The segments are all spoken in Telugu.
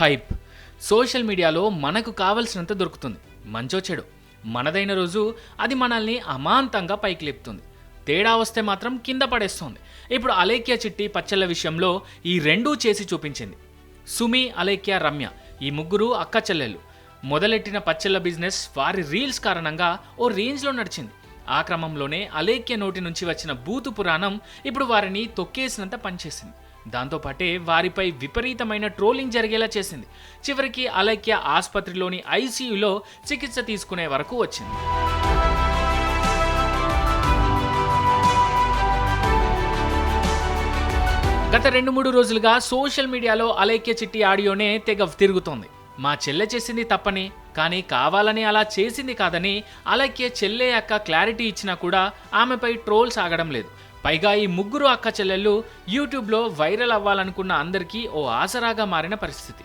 హైప్. సోషల్ మీడియాలో మనకు కావలసినంత దొరుకుతుంది. మంచో చెడు. మనదైన రోజు అది మనల్ని అమాంతంగా పైకి లేపుతుంది. తేడా వస్తే మాత్రం కింద పడేస్తుంది. ఇప్పుడు అలేఖ్య చిట్టి పచ్చళ్ళ విషయంలో ఈ రెండూ చేసి చూపించింది. సుమి అలేఖ్య రమ్య ఈ ముగ్గురు అక్క చెల్లెళ్ళు. మొదలెట్టిన పచ్చళ్ళ బిజినెస్ వారి రీల్స్ కారణంగా ఓ రేంజ్లో నడిచింది. ఆ క్రమంలోనే అలేఖ్య నోటి నుంచి వచ్చిన బూతు పురాణం ఇప్పుడు వారిని తొక్కేసినంత పనిచేసింది. దాంతోపాటే వారిపై విపరీతమైన ట్రోలింగ్ జరిగేలా చేసింది. చివరికి అలైక్య ఆసుపత్రిలోని ఐసీయూలో చికిత్స తీసుకునే వరకు వచ్చింది. గత రెండు మూడు రోజులుగా సోషల్ మీడియాలో అలైక్య చిట్టి ఆడియోనే తెగ తిరుగుతోంది. మా చెల్లె చేసింది తప్పని కానీ కావాలని అలా చేసింది కాదని అలైక్య చెల్లె అక్క క్లారిటీ ఇచ్చినా కూడా ఆమెపై ట్రోల్ సాగడం లేదు. పైగా ఈ ముగ్గురు అక్క చెల్లెళ్ళు యూట్యూబ్లో వైరల్ అవ్వాలనుకున్న అందరికీ ఓ ఆసరాగా మారిన పరిస్థితి.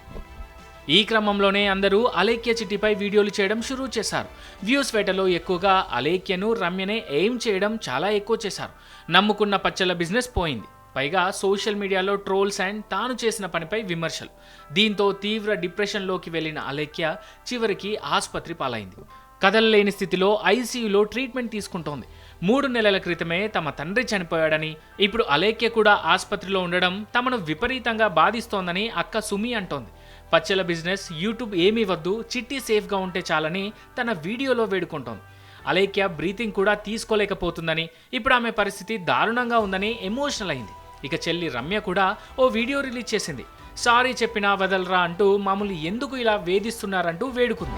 ఈ క్రమంలోనే అందరూ అలేఖ్య చిట్టిపై వీడియోలు చేయడం షురూ చేశారు. వ్యూస్ వేటలో ఎక్కువగా అలేఖ్యను రమ్యనే ఎయిమ్ చేయడం చాలా ఎక్కువ చేశారు. నమ్ముకున్న పచ్చళ్ళ బిజినెస్ పోయింది. పైగా సోషల్ మీడియాలో ట్రోల్స్ అండ్ తాను చేసిన పనిపై విమర్శలు. దీంతో తీవ్ర డిప్రెషన్లోకి వెళ్ళిన అలేఖ్య చివరికి ఆసుపత్రి పాలైంది. కదలలేని స్థితిలో ఐసీయూలో ట్రీట్మెంట్ తీసుకుంటోంది. మూడు నెలల క్రితమే తమ తండ్రి చనిపోయాడని ఇప్పుడు అలేఖ్య కూడా ఆసుపత్రిలో ఉండడం తమను విపరీతంగా బాధిస్తోందని అక్క సుమి అంటోంది. పచ్చల బిజినెస్ యూట్యూబ్ ఏమీ వద్దు చిట్టి సేఫ్గా ఉంటే చాలని తన వీడియోలో వేడుకుంటోంది. అలేఖ్య బ్రీతింగ్ కూడా తీసుకోలేకపోతుందని ఇప్పుడు ఆమె పరిస్థితి దారుణంగా ఉందని ఎమోషనల్ అయింది. ఇక చెల్లి రమ్య కూడా ఓ వీడియో రిలీజ్ చేసింది. సారీ చెప్పినా వదలరా అంటూ మామూలు ఎందుకు ఇలా వేధిస్తున్నారంటూ వేడుకుంది.